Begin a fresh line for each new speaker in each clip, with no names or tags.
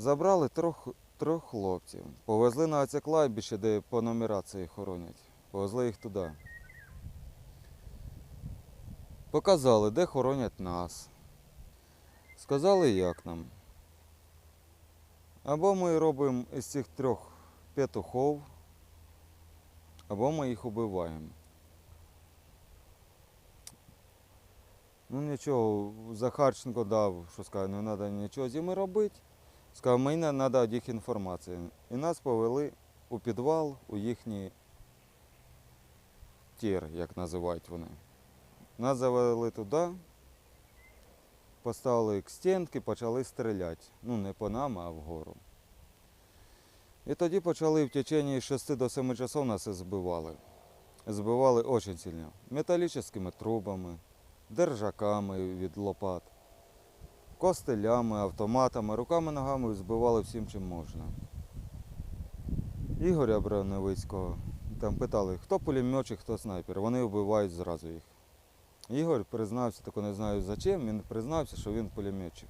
Забрали трьох, трьох хлопців. Повезли на оце кладбище, де по нумерації хоронять. Повезли їх туди. Показали, де хоронять нас. Сказали, як нам. Або ми робимо із цих трьох петухов, або ми їх убиваємо. Ну нічого, Захарченко дав, що сказав, не треба нічого з ними робити. Сказав, мені треба їх інформація. І нас повели у підвал, у їхній тір, як називають вони. Нас завели туди, поставили к стінки, почали стріляти. Ну, не по нам, а вгору. І тоді почали в течение 6 до 7 часов нас збивали. Збивали дуже сильно. Металічними трубами, держаками від лопат, костелями, автоматами, руками, ногами збивали всім, чим можна. Ігоря Броневицького там питали, хто пулеметчик, хто снайпер. Вони вбивають зразу їх. Ігор признався, тако не знаю за чим, він признався, що він пулеметчик.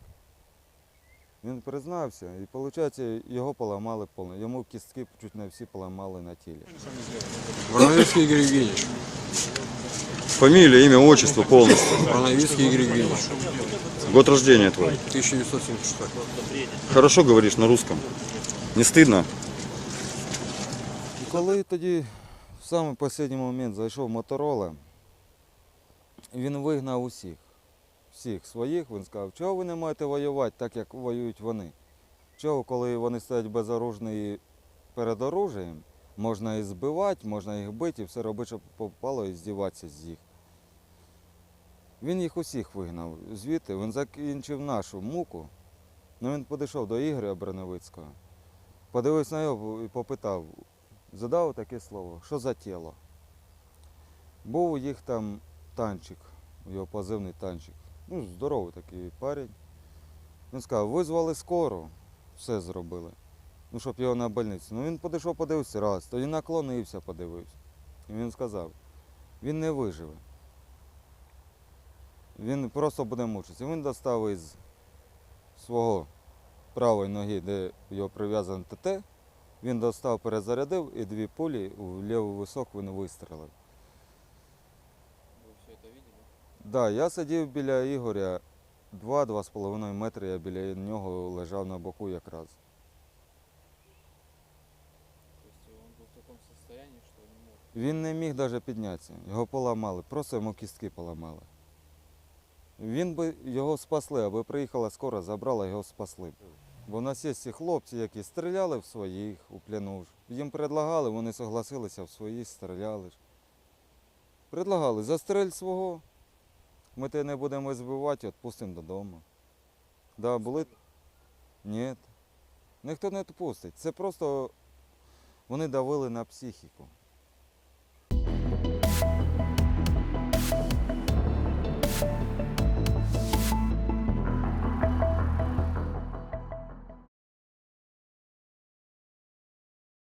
Він признався, і виходить, його поламали повністю. Йому кістки чуть не всі поламали на тілі.
Броновицкий Игорь Евгеньевич.
Фамилия, имя, отчество полностью.
Броновицкий Игорь Евгеньевич.
Год рождения твой.
1976.
Хорошо говоришь на русском. Не стыдно?
Коли тоді в самий останній момент зайшов Моторола, він вигнав усіх, всіх своїх, він сказав, чого ви не маєте воювати так, як воюють вони? Чого, коли вони стоять безоружні перед оружієм, можна і збивати, можна їх бити, і все робити, щоб попало, і здіватися з їх. Він їх усіх вигнав звідти, він закінчив нашу муку. Ну він підійшов до Ігоря Броневицького, подивився на його і попитав, задав таке слово, що за тіло. Був у їх там танчик, його позивний танчик. Ну, здоровий такий парень. Він сказав, визвали скору, все зробили. Ну, щоб його на больницю. Ну він підійшов, подивився раз, тоді наклонився, подивився. І він сказав, він не виживе Він просто буде мучитися. Він достав із свого правої ноги, де його прив'язано ТТ, він достав, перезарядив і дві пулі у лівий висок він вистрелив.
Вы все это видели?
Да, я сидів біля Ігоря 2-2,5 метри, я біля нього лежав на боку якраз.
То есть он был в таком состоянии, что не мог.
Він не міг навіть піднятися, його поламали, просто йому кістки поламали. Він би його спасли, аби приїхала скоро, забрала, його спасли. Бо в нас є ці хлопці, які стріляли в своїх у плену. Їм предлагали, вони согласилися в свої, стріляли. Предлагали, застрель свого, ми тебе не будемо збивати, відпустимо додому. Да, були? Ні. Ніхто не відпустить. Це просто вони давили на психіку.